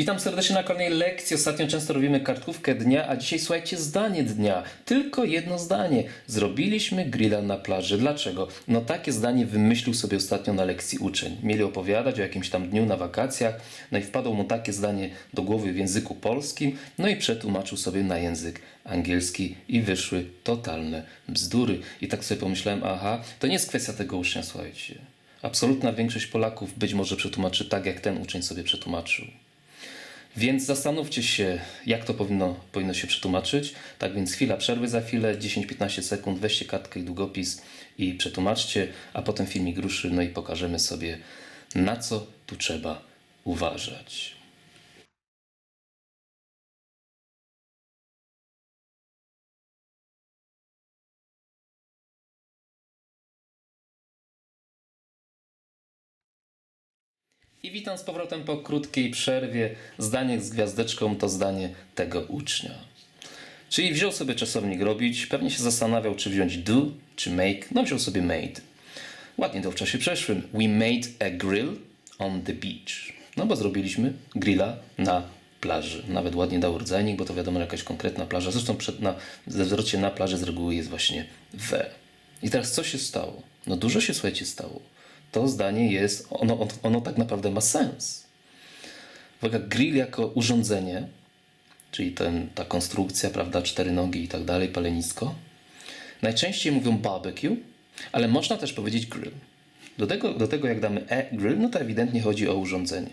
Witam serdecznie na kolejnej lekcji. Ostatnio często robimy kartkówkę dnia, a dzisiaj słuchajcie zdanie dnia. Tylko jedno zdanie. Zrobiliśmy grilla na plaży. Dlaczego? No takie zdanie wymyślił sobie ostatnio na lekcji uczeń. Mieli opowiadać o jakimś tam dniu na wakacjach, no i wpadło mu takie zdanie do głowy w języku polskim, no i przetłumaczył sobie na język angielski i wyszły totalne bzdury. I tak sobie pomyślałem, aha, to nie jest kwestia tego ucznia, słuchajcie. Absolutna większość Polaków być może przetłumaczy tak, jak ten uczeń sobie przetłumaczył. Więc zastanówcie się, jak to powinno, powinno się przetłumaczyć. Tak więc chwila przerwy za chwilę, 10-15 sekund, weźcie kartkę i długopis i przetłumaczcie, a potem filmik ruszy, no i pokażemy sobie, na co tu trzeba uważać. I witam z powrotem po krótkiej przerwie. Zdanie z gwiazdeczką to zdanie tego ucznia. Czyli wziął sobie czasownik robić, pewnie się zastanawiał, czy wziąć do, czy make. No wziął sobie made. Ładnie to w czasie przeszłym. We made a grill on the beach. No bo zrobiliśmy grilla na plaży. Nawet ładnie dał rodzajnik, bo to wiadomo jakaś konkretna plaża. Zresztą przed, na, ze zwrocie na plaży z reguły jest właśnie we. I teraz co się stało? No dużo się, słuchajcie, stało. To zdanie jest, ono, ono tak naprawdę ma sens. Uwaga, grill jako urządzenie, czyli ten, ta konstrukcja, prawda, cztery nogi i tak dalej, palenisko. Najczęściej mówią barbecue, ale można też powiedzieć grill. Do tego, do tego jak damy e grill, no to ewidentnie chodzi o urządzenie.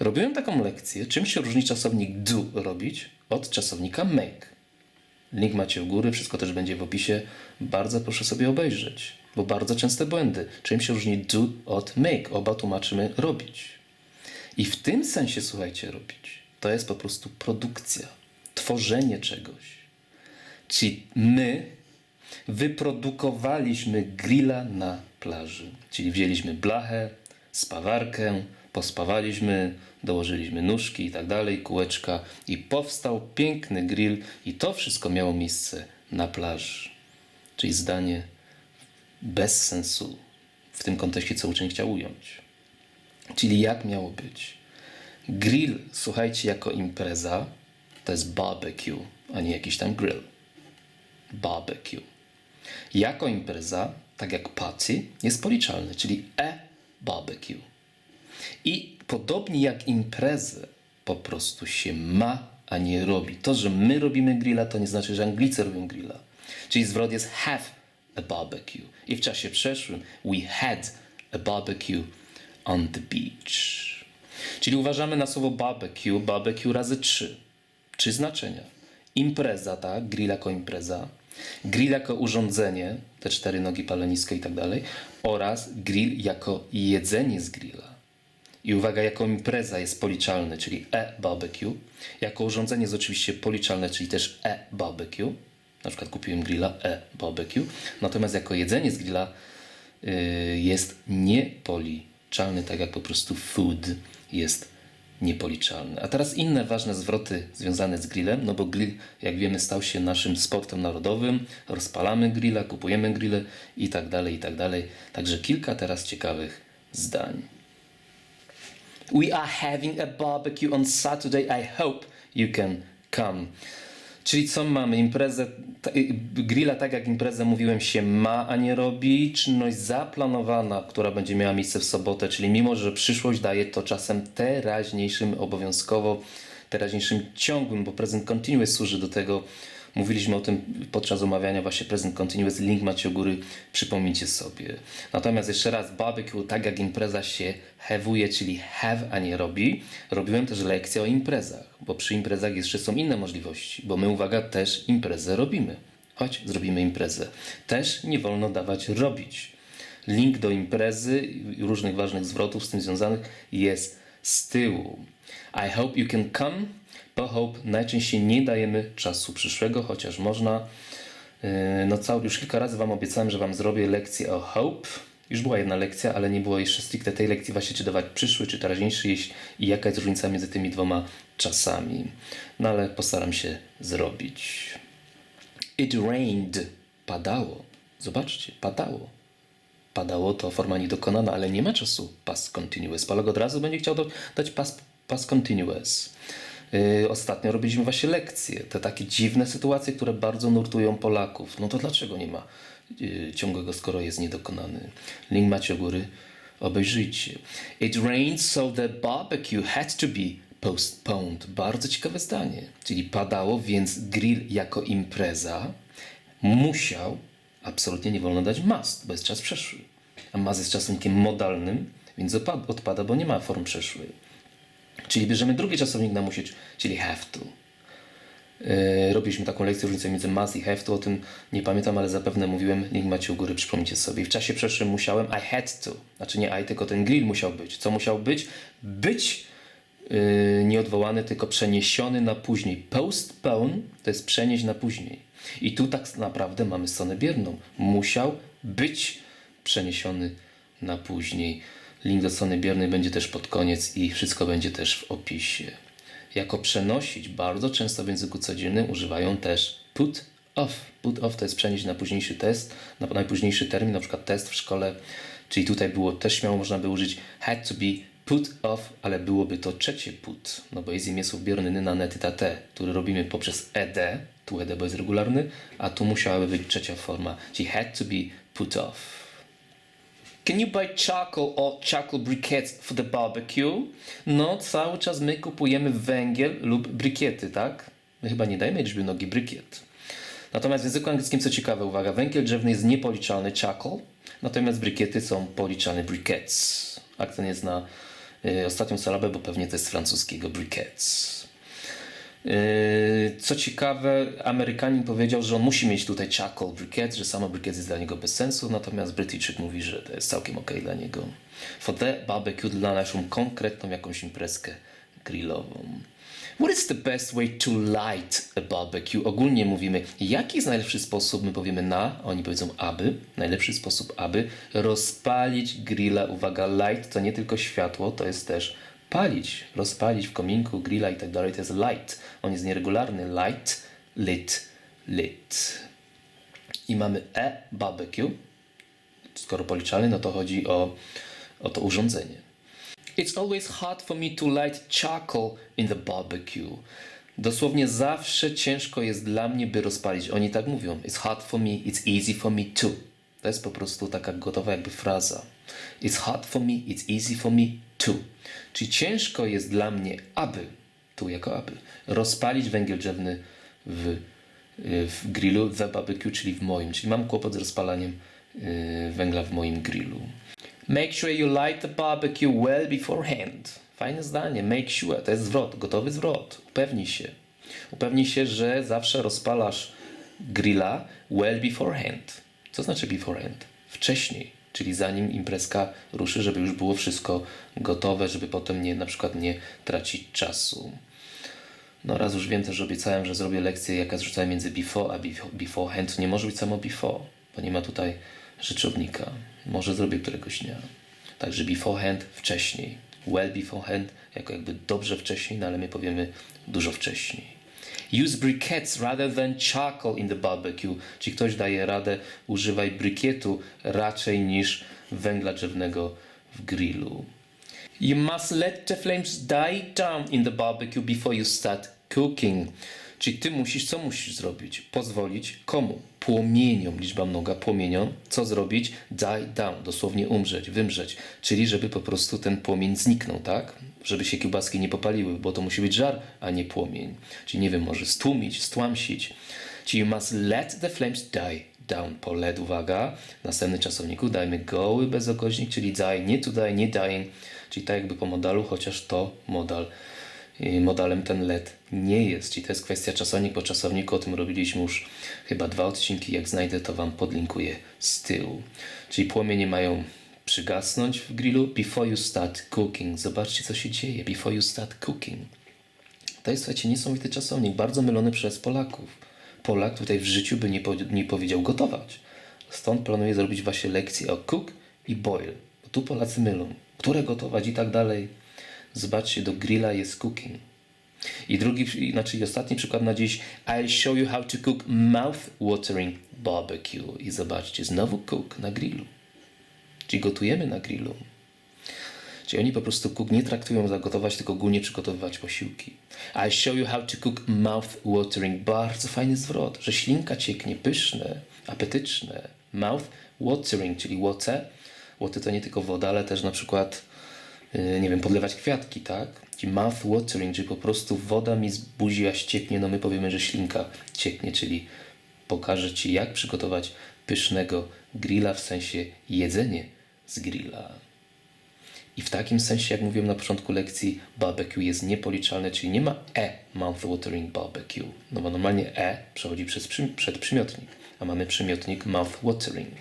Robiłem taką lekcję, czym się różni czasownik do robić od czasownika make. Link macie u góry, wszystko też będzie w opisie. Bardzo proszę sobie obejrzeć, bo bardzo częste błędy. Czym się różni do od make? Oba tłumaczymy robić. I w tym sensie, słuchajcie, robić. To jest po prostu produkcja, tworzenie czegoś. Czyli my wyprodukowaliśmy grilla na plaży. Czyli wzięliśmy blachę, spawarkę, pospawaliśmy, dołożyliśmy nóżki i tak dalej, kółeczka i powstał piękny grill i to wszystko miało miejsce na plaży. Czyli zdanie bez sensu w tym kontekście, co uczeń chciał ująć. Czyli jak miało być? Grill, słuchajcie, jako impreza to jest barbecue, a nie jakiś tam grill. Barbecue. Jako impreza, tak jak party, jest policzalny, czyli e barbecue. I podobnie jak imprezę po prostu się ma, a nie robi. To, że my robimy grilla, to nie znaczy, że Anglicy robią grilla. Czyli zwrot jest have a barbecue. I w czasie przeszłym we had a barbecue on the beach. Czyli uważamy na słowo barbecue, barbecue razy trzy. Trzy znaczenia. Impreza, tak? Grill jako impreza. Grill jako urządzenie, te cztery nogi, palenisko i tak dalej. Oraz grill jako jedzenie z grilla. I uwaga, jako impreza jest policzalne, czyli e-barbecue. Jako urządzenie jest oczywiście policzalne, czyli też e-barbecue. Na przykład kupiłem grilla e-barbecue. Natomiast jako jedzenie z grilla y, jest niepoliczalny, tak jak po prostu food jest niepoliczalny. A teraz inne ważne zwroty związane z grillem, no bo grill, jak wiemy, stał się naszym sportem narodowym. Rozpalamy grilla, kupujemy grille i tak dalej, i tak dalej. Także kilka teraz ciekawych zdań. We are having a barbecue on Saturday. I hope you can come. Czyli co mamy? Imprezę, grilla, tak jak imprezę mówiłem, się ma, a nie robi. Czynność zaplanowana, która będzie miała miejsce w sobotę, czyli mimo, że przyszłość daje to czasem teraźniejszym obowiązkowo, teraźniejszym ciągłym, bo present continuous służy do tego. Mówiliśmy o tym podczas omawiania właśnie present continuous, link macie u góry, przypomnijcie sobie. Natomiast jeszcze raz, barbecue, tak jak impreza się hewuje, czyli have, a nie robi. Robiłem też lekcję o imprezach, bo przy imprezach jeszcze są inne możliwości, bo my, uwaga, też imprezę robimy. Chodź, zrobimy imprezę. Też nie wolno dawać robić. Link do imprezy i różnych ważnych zwrotów z tym związanych jest z tyłu. I hope you can come. Po hope najczęściej nie dajemy czasu przyszłego, chociaż można. Yy, No cały, już kilka razy Wam obiecałem, że Wam zrobię lekcję o hope. Już była jedna lekcja, ale nie było jeszcze stricte tej lekcji właśnie, czy dawać przyszły, czy teraźniejszy jeśli- i jaka jest różnica między tymi dwoma czasami. No ale postaram się zrobić. It rained. Padało. Zobaczcie, padało. Padało to forma niedokonana, ale nie ma czasu past continuous. Polak od razu będzie chciał dać past, past continuous. Yy, ostatnio robiliśmy właśnie lekcje, te takie dziwne sytuacje, które bardzo nurtują Polaków. No to dlaczego nie ma yy, ciągłego, skoro jest niedokonany? Link macie u góry, obejrzyjcie. It rained, so the barbecue had to be postponed. Bardzo ciekawe zdanie. Czyli padało, więc grill jako impreza musiał, absolutnie nie wolno dać must, bo jest czas przeszły. A must jest czasownikiem modalnym, więc odpada, bo nie ma form przeszłej. Czyli bierzemy drugi czasownik na musieć, czyli have to. Yy, robiliśmy taką lekcję różnicę między must i have to, o tym nie pamiętam, ale zapewne mówiłem, link macie u góry, przypomnijcie sobie. W czasie przeszłym musiałem, I had to, znaczy nie I, tylko ten grill musiał być. Co musiał być? Być yy, nieodwołany, tylko przeniesiony na później. Postpone to jest przenieść na później. I tu tak naprawdę mamy stronę bierną. Musiał być przeniesiony na później. Link do strony biernej będzie też pod koniec i wszystko będzie też w opisie. Jako przenosić bardzo często w języku codziennym używają też put off. Put off to jest przenieść na późniejszy test, na najpóźniejszy termin, na przykład test w szkole. Czyli tutaj było też śmiało można by użyć had to be put off, ale byłoby to trzecie put, no bo jest imię słów bierny na nety który robimy poprzez ed, tu ed, bo jest regularny, a tu musiałaby być trzecia forma, czyli had to be put off. Can you buy charcoal or charcoal briquettes for the barbecue? No, cały czas my kupujemy węgiel lub brykiety, tak? My chyba nie dajemy liczby nogi brykiet. Natomiast w języku angielskim, co ciekawe, uwaga, węgiel drzewny jest niepoliczalny charcoal, natomiast brykiety są policzalne briquettes. Akcent jest na y, ostatnią sylabę, bo pewnie to jest francuskiego briquettes. Yy, Co ciekawe, Amerykanin powiedział, że on musi mieć tutaj charcoal briquette, że samo briquette jest dla niego bez sensu, natomiast Brytyjczyk mówi, że to jest całkiem ok dla niego. For the barbecue dla naszą konkretną jakąś imprezkę grillową. What is the best way to light a barbecue? Ogólnie mówimy, jaki jest najlepszy sposób, my powiemy na, oni powiedzą aby, najlepszy sposób, aby rozpalić grilla. Uwaga, light to nie tylko światło, to jest też palić, rozpalić w kominku, grilla i tak dalej, to jest light. On jest nieregularny. Light, lit, lit. I mamy e barbecue. Skoro policzalny, no to chodzi o, o to urządzenie. It's always hard for me to light charcoal in the barbecue. Dosłownie zawsze ciężko jest dla mnie, by rozpalić. Oni tak mówią. It's hard for me, it's easy for me too. To jest po prostu taka gotowa jakby fraza. It's hard for me, it's easy for me too. Czyli ciężko jest dla mnie, aby, tu jako aby, rozpalić węgiel drzewny w, y, w grillu, the barbecue, czyli w moim. Czyli mam kłopot z rozpalaniem y, węgla w moim grillu. Make sure you light the barbecue well beforehand. Fajne zdanie. Make sure. To jest zwrot, gotowy zwrot. Upewnij się. Upewnij się, że zawsze rozpalasz grilla well beforehand. Co znaczy beforehand? Wcześniej. Czyli zanim imprezka ruszy, żeby już było wszystko gotowe, żeby potem nie, na przykład nie tracić czasu. No raz już wiem też, że obiecałem, że zrobię lekcję, jaka zrzucałem między before a befo- beforehand. Nie może być samo before, bo nie ma tutaj rzeczownika. Może zrobię któregoś dnia. Także beforehand wcześniej. Well beforehand, jako jakby dobrze wcześniej, no ale my powiemy dużo wcześniej. Use briquettes rather than charcoal in the barbecue. Czyli ktoś daje radę, używaj brykietu raczej niż węgla drzewnego w grillu. You must let the flames die down in the barbecue before you start cooking. Czyli ty musisz, co musisz zrobić? Pozwolić komu? Płomieniom, liczba mnoga, płomieniom. Co zrobić? Die down, dosłownie umrzeć, wymrzeć. Czyli żeby po prostu ten płomień zniknął, tak? Żeby się kiełbaski nie popaliły, bo to musi być żar, a nie płomień. Czyli nie wiem, może stłumić, stłamsić. Czyli you must let the flames die down. Po let, uwaga, następny czasowniku dajmy goły bezokoźnik, czyli die, nie die, nie dying. Czyli tak jakby po modalu, chociaż to modal modalem ten LED nie jest. Czyli to jest kwestia czasownik po czasowniku. O tym robiliśmy już chyba dwa odcinki. Jak znajdę, to Wam podlinkuję z tyłu. Czyli płomienie mają przygasnąć w grillu before you start cooking. Zobaczcie, co się dzieje before you start cooking. To jest, słuchajcie, niesamowity czasownik, bardzo mylony przez Polaków. Polak tutaj w życiu by nie, po, nie powiedział gotować. Stąd planuję zrobić właśnie lekcję o cook i boil. Bo tu Polacy mylą. Które gotować i tak dalej. Zobaczcie, do grilla jest cooking. I drugi, znaczy ostatni przykład na dziś. I'll show you how to cook mouth-watering barbecue. I zobaczcie, znowu cook na grillu. Czyli gotujemy na grillu. Czyli oni po prostu cook nie traktują zagotować, tylko ogólnie przygotowywać posiłki. I show you how to cook mouth watering. Bardzo fajny zwrot, że ślinka cieknie, pyszne, apetyczne. Mouth watering, czyli łoce. Łoty to nie tylko woda, ale też na przykład, yy, nie wiem, podlewać kwiatki, tak? Czyli mouth watering, czyli po prostu woda mi z buzi aż cieknie, no my powiemy, że ślinka cieknie, czyli pokażę Ci, jak przygotować pysznego grilla, w sensie jedzenie z grilla. I w takim sensie, jak mówiłem na początku lekcji, barbecue jest niepoliczalne, czyli nie ma e mouth-watering barbecue. No bo normalnie e przechodzi przez przy, przed przymiotnik, a mamy przymiotnik mouth-watering.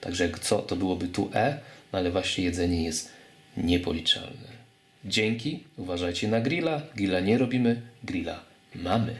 Także jak co, to byłoby tu e, no ale właśnie jedzenie jest niepoliczalne. Dzięki, uważajcie na grilla. Grilla nie robimy, grilla mamy.